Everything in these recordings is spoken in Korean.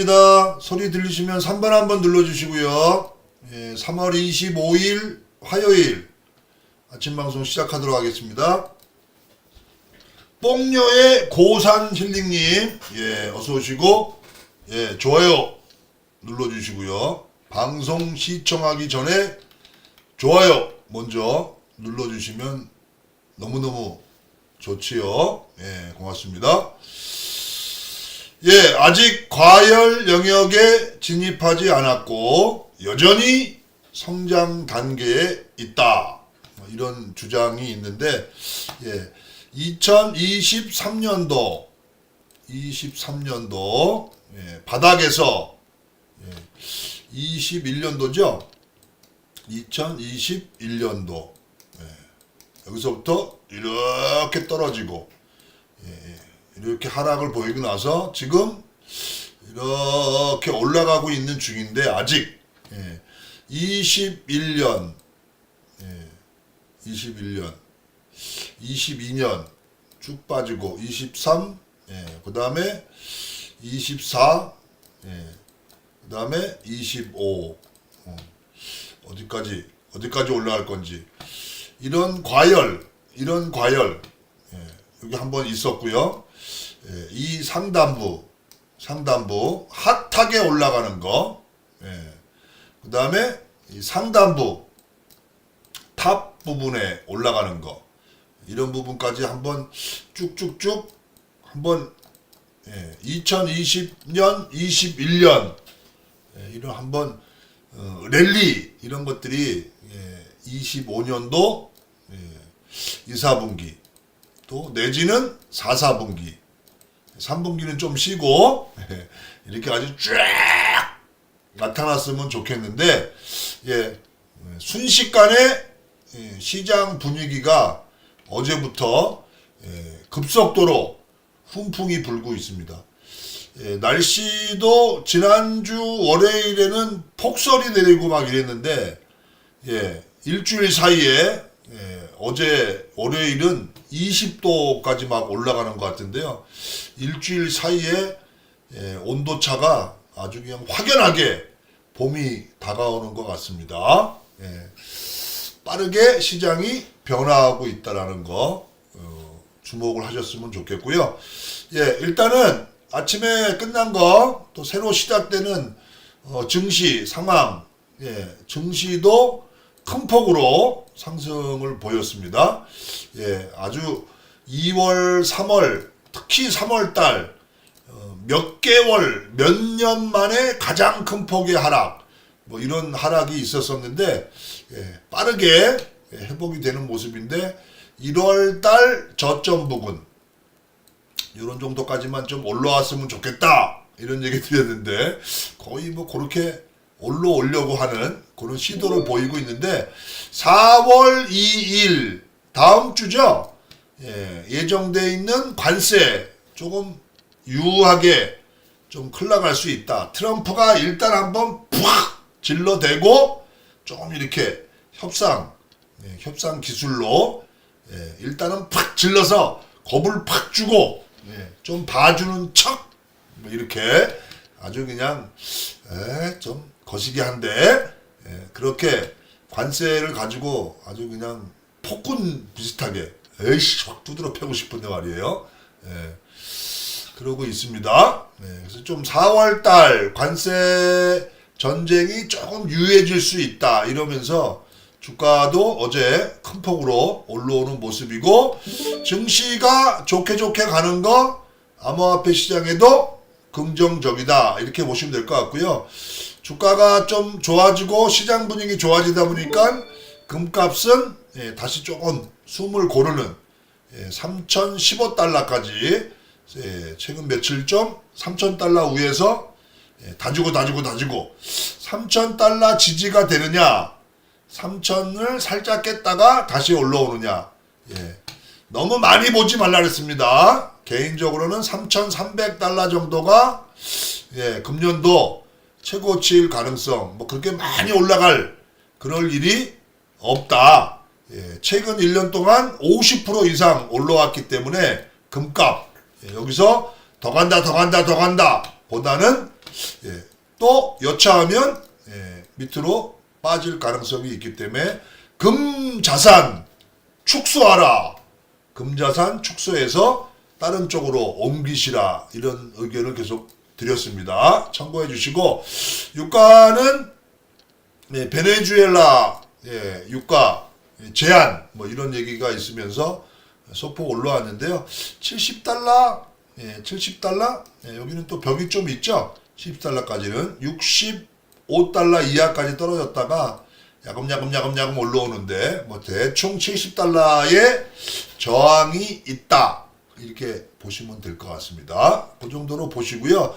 반갑습니다. 소리 들리시면 3번 한번 눌러주시고요. 예, 3월 25일 화요일 아침 방송 시작하도록 하겠습니다. 뽕녀의 고산 힐링님, 예, 어서 오시고, 예, 좋아요 눌러주시고요. 방송 시청하기 전에 좋아요 먼저 눌러주시면 너무너무 좋지요. 예, 고맙습니다. 예, 아직 과열 영역에 진입하지 않았고 여전히 성장 단계에 있다. 뭐 이런 주장이 있는데 예, 2023년도 23년도 예, 바닥에서 예, 21년도죠. 2021년도 예, 여기서부터 이렇게 떨어지고 이렇게 하락을 보이고 나서 지금 이렇게 올라가고 있는 중인데 아직 예, 21년 예, 21년 22년 쭉 빠지고 23 예, 그 다음에 24 예, 그 다음에 25 어, 어디까지 어디까지 올라갈 건지 이런 과열 이런 과열 예, 여기 한번 있었고요. 예, 이 상단부, 상단부 핫하게 올라가는 거, 예, 그 다음에 이 상단부 탑 부분에 올라가는 거, 이런 부분까지 한번 쭉쭉쭉 한번 예, 2020년, 21년 예, 이런 한번 어, 랠리 이런 것들이 예, 25년도 예, 2, 4분기. 또 내지는 4, 4분기 3분기는 좀 쉬고 이렇게 아주 쫙 나타났으면 좋겠는데 예 순식간에 예, 시장 분위기가 어제부터 예, 급속도로 훈풍이 불고 있습니다. 예, 날씨도 지난주 월요일에는 폭설이 내리고 막 이랬는데 예, 일주일 사이에 예, 어제 월요일은 20도까지 막 올라가는 것 같은데요. 일주일 사이에 예, 온도차가 아주 그냥 확연하게 봄이 다가오는 것 같습니다. 예, 빠르게 시장이 변화하고 있다라는 거 어, 주목을 하셨으면 좋겠고요. 예, 일단은 아침에 끝난 거 또 새로 시작되는 어, 증시 상황, 예, 증시도 큰 폭으로 상승을 보였습니다. 예, 아주 2월, 3월, 특히 3월 달, 어, 몇 개월, 몇 년 만에 가장 큰 폭의 하락, 뭐 이런 하락이 있었었는데, 예, 빠르게 예, 회복이 되는 모습인데, 1월 달 저점 부근, 이런 정도까지만 좀 올라왔으면 좋겠다. 이런 얘기 드렸는데, 거의 뭐 그렇게 올라오려고 하는 그런 시도를 보이고 있는데 4월 2일 다음 주죠. 예, 예정돼 있는 관세 조금 유하게 좀 흘러갈 수 있다. 트럼프가 일단 한번 푹 질러대고 좀 이렇게 협상 예, 협상 기술로 예, 일단은 팍 질러서 겁을 팍 주고 예, 좀 봐주는 척 뭐 이렇게 아주 그냥 에, 좀 거시기 한데 예, 그렇게 관세를 가지고 아주 그냥 폭군 비슷하게 에이씨 확 두드러 패고 싶은데 말이에요. 예, 그러고 있습니다. 예, 그래서 좀 4월달 관세 전쟁이 조금 유해질 수 있다 이러면서 주가도 어제 큰 폭으로 올라오는 모습이고 증시가 좋게 좋게 가는 거 암호화폐 시장에도 긍정적이다 이렇게 보시면 될 것 같고요. 주가가 좀 좋아지고 시장 분위기 좋아지다 보니까 금값은 예, 다시 조금 숨을 고르는 예, 3,015달러까지 예, 최근 며칠 좀 3,000달러 위에서 예, 다지고 다지고 다지고 3,000달러 지지가 되느냐 3,000을 살짝 깼다가 다시 올라오느냐 예, 너무 많이 보지 말라 그랬습니다. 개인적으로는 3,300달러 정도가 예, 금년도 최고치일 가능성 뭐 그렇게 많이 올라갈 그럴 일이 없다. 예, 최근 1년 동안 50% 이상 올라왔기 때문에 금값 예, 여기서 더 간다 더 간다 더 간다 보다는 예, 또 여차하면 예, 밑으로 빠질 가능성이 있기 때문에 금자산 축소하라. 금자산 축소해서 다른 쪽으로 옮기시라 이런 의견을 계속 드렸습니다. 참고해 주시고 유가는 네, 베네수엘라 예, 유가 제한 뭐 이런 얘기가 있으면서 소폭 올라왔는데요. 70달러, 예, 70달러, 예, 여기는 또 벽이 좀 있죠. 70달러까지는 65달러 이하까지 떨어졌다가 야금야금 야금야금 올라오는데 뭐 대충 70달러의 저항이 있다 이렇게 보시면 될 것 같습니다. 그 정도로 보시고요.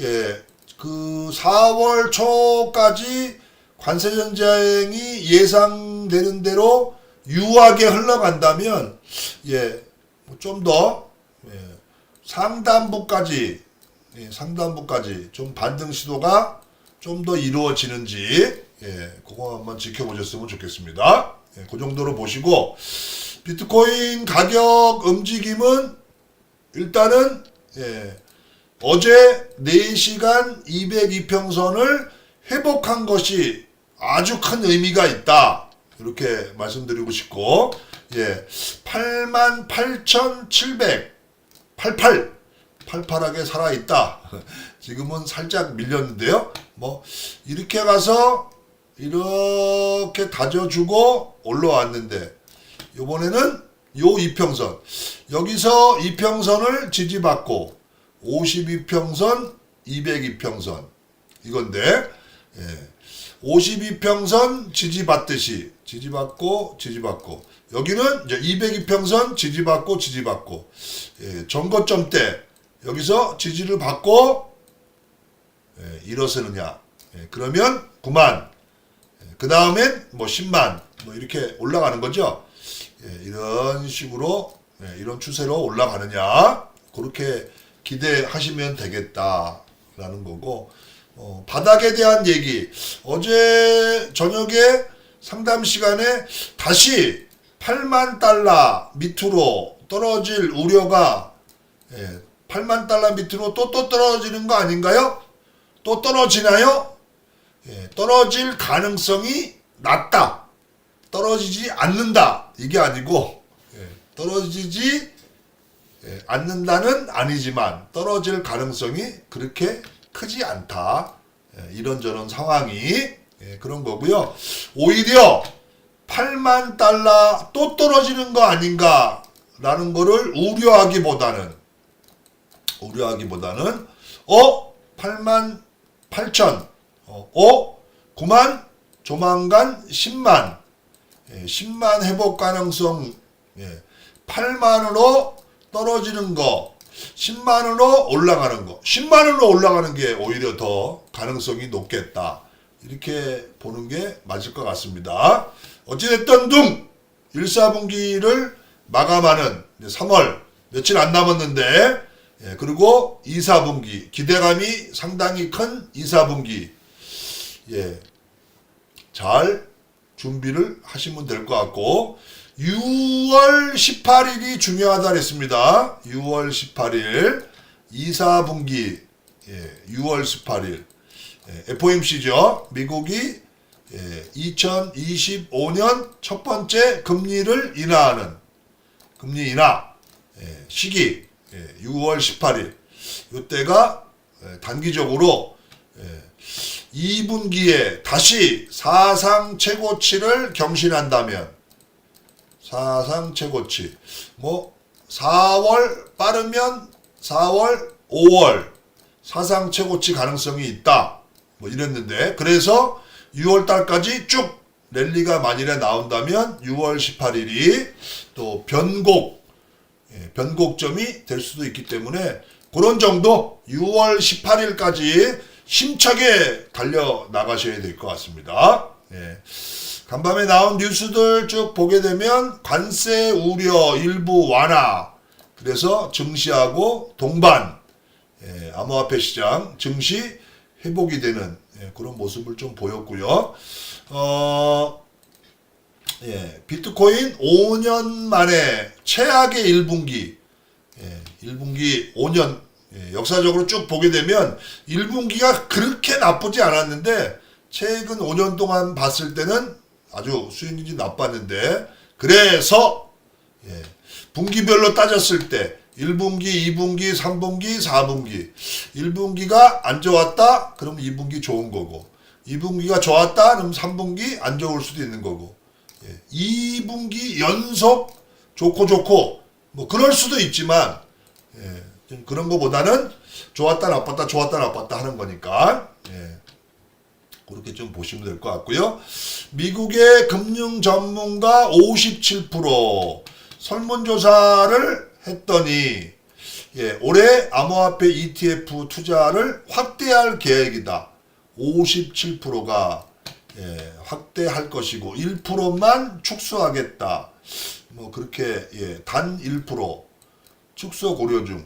예, 그 4월 초까지 관세 전쟁이 예상되는 대로 유하게 흘러간다면 예, 좀더 예, 상단부까지 예, 상단부까지 좀 반등 시도가 좀 더 이루어지는지 예, 그거 한번 지켜보셨으면 좋겠습니다. 예, 그 정도로 보시고 비트코인 가격 움직임은 일단은 예, 어제 4시간 202평선을 회복한 것이 아주 큰 의미가 있다. 이렇게 말씀드리고 싶고, 예, 88,700, 88, 팔팔하게 살아있다. 지금은 살짝 밀렸는데요. 뭐, 이렇게 가서 이렇게 다져주고 올라왔는데, 요번에는 요 이평선. 여기서 이평선을 지지받고, 52평선, 202평선. 이건데, 예. 52평선 지지받듯이 지지받고 지지받고 여기는 이제 202평선 지지받고 지지받고 예, 전거점 때 여기서 지지를 받고 예, 일어서느냐 예, 그러면 9만 그 다음엔 뭐 10만 뭐 이렇게 올라가는 거죠 예, 이런 식으로 예, 이런 추세로 올라가느냐 그렇게 기대하시면 되겠다라는 거고 어, 바닥에 대한 얘기 어제 저녁에 상담 시간에 다시 8만 달러 밑으로 떨어질 우려가 예, 8만 달러 밑으로 또 또 떨어지는 거 아닌가요? 또 떨어지나요? 예, 떨어질 가능성이 낮다. 떨어지지 않는다. 이게 아니고 예, 떨어지지 예, 않는다는 아니지만 떨어질 가능성이 그렇게 크지 않다. 예, 이런저런 상황이 예, 그런 거고요. 오히려 8만 달러 또 떨어지는 거 아닌가라는 거를 우려하기보다는 우려하기보다는 어 8만 8천 어, 어 9만 조만간 10만 예, 10만 회복 가능성 예, 8만으로 떨어지는 거 10만원으로 올라가는 거. 10만원으로 올라가는 게 오히려 더 가능성이 높겠다. 이렇게 보는 게 맞을 것 같습니다. 어찌됐든 둥! 1사분기를 마감하는 이제 3월 며칠 안 남았는데 예, 그리고 2사분기 기대감이 상당히 큰 2사분기. 예, 잘 준비를 하시면 될 것 같고 6월 18일이 중요하다 그랬습니다. 6월 18일 2사분기 예, 6월 18일 예, FOMC죠. 미국이 예, 2025년 첫 번째 금리를 인하하는 금리 인하 예, 시기 예, 6월 18일 이때가 예, 단기적으로 예, 2분기에 다시 사상 최고치를 경신한다면 사상 최고치. 뭐 4월 빠르면 4월, 5월 사상 최고치 가능성이 있다. 뭐 이랬는데 그래서 6월 달까지 쭉 랠리가 만일에 나온다면 6월 18일이 또 변곡 예, 변곡점이 될 수도 있기 때문에 그런 정도 6월 18일까지 힘차게 달려 나가셔야 될 것 같습니다. 예. 간밤에 나온 뉴스들 쭉 보게 되면 관세 우려 일부 완화 그래서 증시하고 동반 예, 암호화폐 시장 증시 회복이 되는 예, 그런 모습을 좀 보였고요. 어, 예, 비트코인 5년 만에 최악의 1분기 예, 1분기 5년 예, 역사적으로 쭉 보게 되면 1분기가 그렇게 나쁘지 않았는데 최근 5년 동안 봤을 때는 아주 수익률이 나빴는데 그래서 예, 분기별로 따졌을 때 1분기, 2분기, 3분기, 4분기 1분기가 안 좋았다? 그럼 2분기 좋은 거고 2분기가 좋았다? 그럼 3분기 안 좋을 수도 있는 거고 예, 2분기 연속 좋고 좋고 뭐 그럴 수도 있지만 예, 좀 그런 거보다는 좋았다 나빴다 좋았다 나빴다 하는 거니까 예, 그렇게 좀 보시면 될 것 같고요. 미국의 금융 전문가 57% 설문조사를 했더니 예, 올해 암호화폐 ETF 투자를 확대할 계획이다. 57%가 예, 확대할 것이고 1%만 축소하겠다. 뭐 그렇게 예, 단 1% 축소 고려 중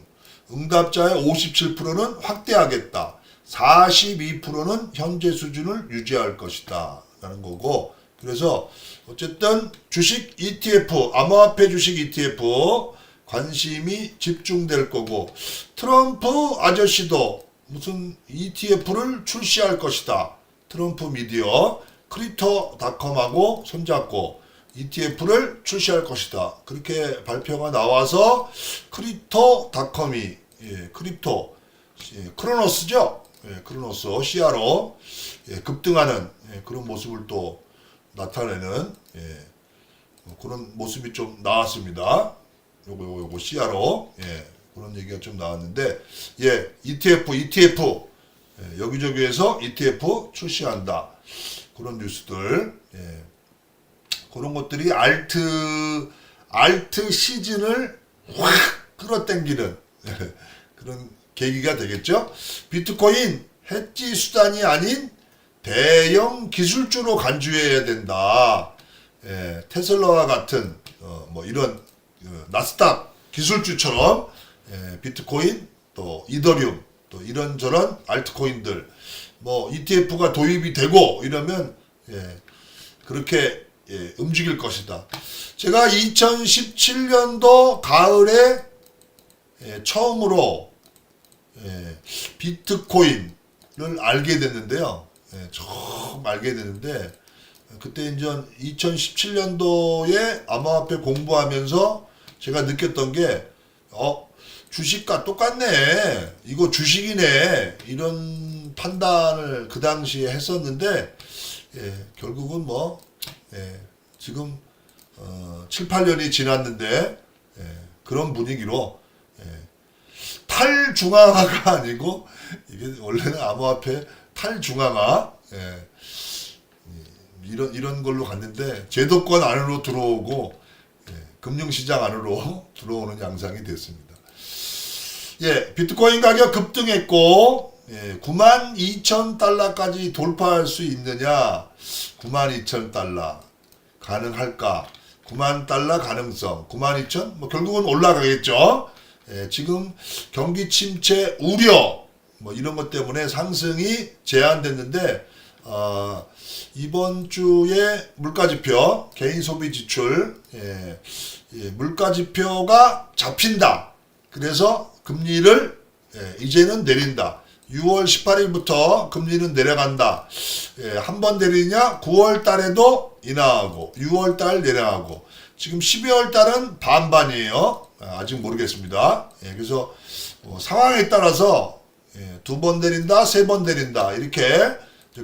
응답자의 57%는 확대하겠다. 42%는 현재 수준을 유지할 것이다. 라는 거고 그래서 어쨌든 주식 ETF, 암호화폐 주식 ETF 관심이 집중될 거고 트럼프 아저씨도 무슨 ETF를 출시할 것이다. 트럼프 미디어 크리토닷컴하고 손잡고 ETF를 출시할 것이다. 그렇게 발표가 나와서 크리토닷컴이 예, 크립토 예, 크로노스죠. 예, 크로노스 시아로 예, 급등하는 예, 그런 모습을 또 나타내는 예, 뭐 그런 모습이 좀 나왔습니다. 요거 요거 요거 시아로 예, 그런 얘기가 좀 나왔는데 예, ETF ETF 예, 여기저기에서 ETF 출시한다. 그런 뉴스들 예, 그런 것들이 알트 알트 시즌을 확 끌어당기는 그런 계기가 되겠죠. 비트코인 해지 수단이 아닌 대형 기술주로 간주해야 된다. 예, 테슬라와 같은 어, 뭐 이런 어, 나스닥 기술주처럼 예, 비트코인 또 이더리움 또 이런저런 알트코인들 뭐 ETF가 도입이 되고 이러면 예, 그렇게 예, 움직일 것이다. 제가 2017년도 가을에 예, 처음으로 예, 비트코인을 알게 됐는데요. 예, 처음 알게 됐는데 그때 이제 2017년도에 암호화폐 공부하면서 제가 느꼈던 게 어, 주식과 똑같네. 이거 주식이네. 이런 판단을 그 당시에 했었는데 예, 결국은 뭐 예, 지금 어, 7, 8년이 지났는데 예, 그런 분위기로 예, 탈중앙화가 아니고 이게 원래는 암호화폐 탈중앙화 예, 이런 이런 걸로 갔는데 제도권 안으로 들어오고 예, 금융시장 안으로 들어오는 양상이 됐습니다. 예, 비트코인 가격 급등했고 예, 9만 2천 달러까지 돌파할 수 있느냐? 9만 2천 달러 가능할까? 9만 달러 가능성 9만 2천 뭐 결국은 올라가겠죠. 예, 지금 경기 침체 우려 뭐 이런 것 때문에 상승이 제한됐는데 어, 이번 주에 물가지표 개인 소비 지출 예, 예, 물가지표가 잡힌다. 그래서 금리를 예, 이제는 내린다. 6월 18일부터 금리는 내려간다. 예, 한 번 내리냐? 9월 달에도 인하하고 6월 달 내려가고 지금 12월 달은 반반이에요. 아, 아직 모르겠습니다. 예, 그래서 어, 상황에 따라서 예, 두번 내린다, 세 번 내린다 이렇게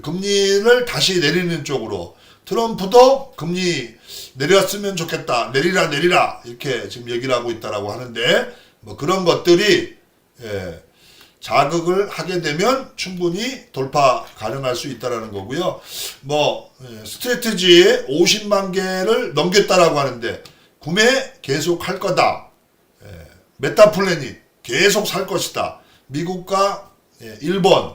금리를 다시 내리는 쪽으로 트럼프도 금리 내렸으면 좋겠다, 내리라 내리라 이렇게 지금 얘기를 하고 있다라고 하는데 뭐 그런 것들이 예, 자극을 하게 되면 충분히 돌파 가능할 수 있다라는 거고요. 뭐 예, 스트레트지 50만 개를 넘겼다라고 하는데 구매 계속 할 거다. 예, 메타플래닛 계속 살 것이다. 미국과 예, 일본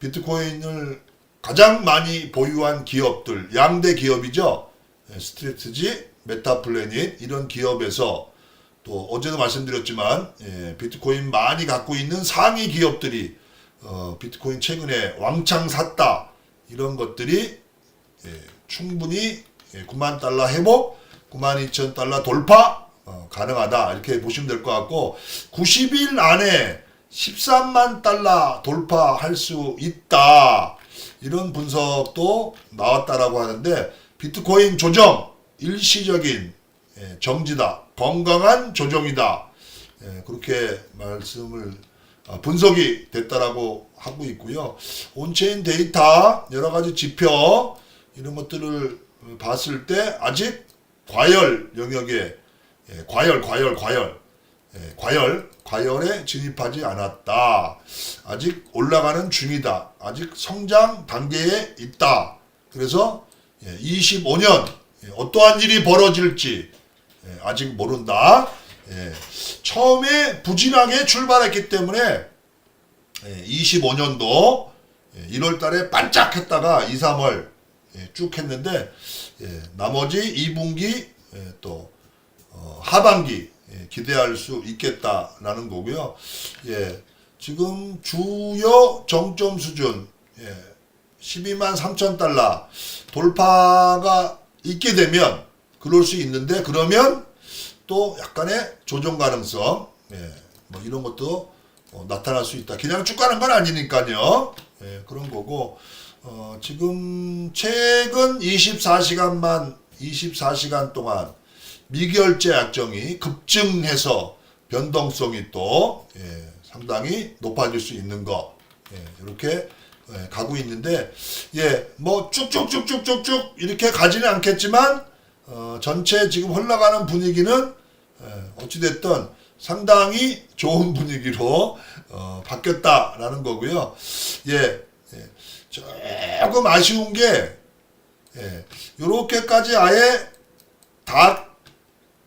비트코인을 가장 많이 보유한 기업들 양대 기업이죠. 예, 스트레트지, 메타플래닛 이런 기업에서 또 어제도 말씀드렸지만 예, 비트코인 많이 갖고 있는 상위 기업들이 어, 비트코인 최근에 왕창 샀다 이런 것들이 예, 충분히 예, 9만 달러 회복, 9만 2천 달러 돌파 어, 가능하다 이렇게 보시면 될 것 같고 90일 안에 13만 달러 돌파할 수 있다. 이런 분석도 나왔다라고 하는데 비트코인 조정 일시적인 예, 정지다. 건강한 조정이다. 예, 그렇게 말씀을 아, 분석이 됐다라고 하고 있고요. 온체인 데이터 여러 가지 지표 이런 것들을 봤을 때 아직 과열 영역에 예, 과열 과열 과열 예, 과열 과열에 진입하지 않았다. 아직 올라가는 중이다. 아직 성장 단계에 있다. 그래서 25년 어떠한 일이 벌어질지 예, 아직 모른다. 예, 처음에 부진하게 출발했기 때문에 25년도 1월 달에 반짝 했다가 2, 3월 예, 쭉 했는데 예, 나머지 2분기 또 어, 하반기 예, 기대할 수 있겠다라는 거고요. 예, 지금 주요 정점 수준 예, 12만 3천 달러 돌파가 있게 되면 그럴 수 있는데 그러면 또 약간의 조정 가능성 예, 뭐 이런 것도 어, 나타날 수 있다. 그냥 쭉 가는 건 아니니까요. 예, 그런 거고 어, 지금 최근 24시간만 24시간 동안 미결제 약정이 급증해서 변동성이 또 예, 상당히 높아질 수 있는 거 예, 이렇게 예, 가고 있는데 예, 뭐 쭉쭉쭉쭉쭉쭉 이렇게 가지는 않겠지만 어, 전체 지금 흘러가는 분위기는 예, 어찌됐든 상당히 좋은 분위기로 어, 바뀌었다라는 거고요. 예, 예, 조금 아쉬운 게 예, 요렇게까지 아예 다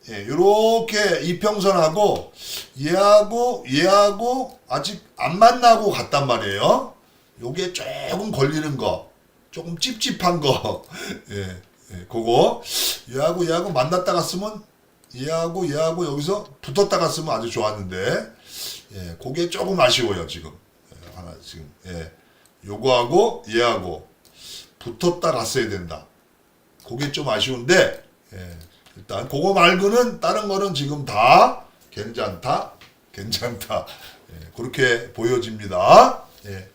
예, 요렇게 이평선하고 얘하고 얘하고 아직 안 만나고 갔단 말이에요. 요게 조금 걸리는 거, 조금 찝찝한 거, 예, 예, 그거 얘하고 얘하고 만났다가 쓰면 얘하고 얘하고 여기서 붙었다가 쓰면 아주 좋았는데, 예, 그게 조금 아쉬워요 지금. 예, 하나 지금, 예, 요거하고 얘하고 붙었다 갔어야 된다. 그게 좀 아쉬운데, 예, 일단 그거 말고는 다른 거는 지금 다 괜찮다, 괜찮다. 예, 그렇게 보여집니다. 예.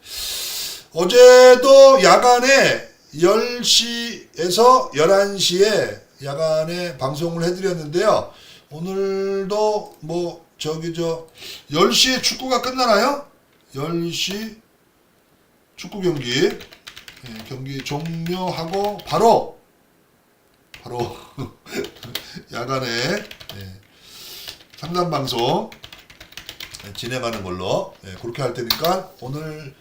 어제도 야간에 10시에서 11시에 야간에 방송을 해드렸는데요. 오늘도 뭐 저기 저 10시에 축구가 끝나나요? 10시 축구 경기 예, 경기 종료하고 바로 바로 야간에 예, 상담 방송 예, 진행하는 걸로 예, 그렇게 할 테니까 오늘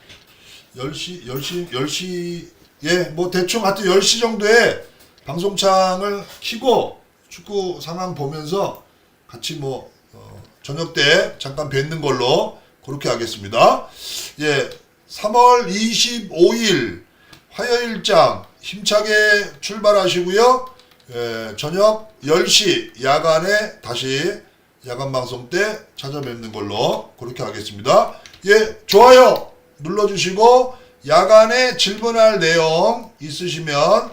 10시 10시 10시 에뭐 대충 하여튼 10시 정도에 방송창을 켜고 축구 상황 보면서 같이 뭐 어, 저녁 때 잠깐 뵙는 걸로 그렇게 하겠습니다. 예. 3월 25일 화요일장 힘차게 출발하시고요. 예, 저녁 10시 야간에 다시 야간 방송 때 찾아뵙는 걸로 그렇게 하겠습니다. 예, 좋아요 눌러주시고 야간에 질문할 내용 있으시면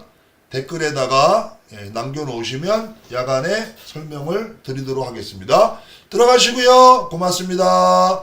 댓글에다가 예, 남겨놓으시면 야간에 설명을 드리도록 하겠습니다. 들어가시고요. 고맙습니다.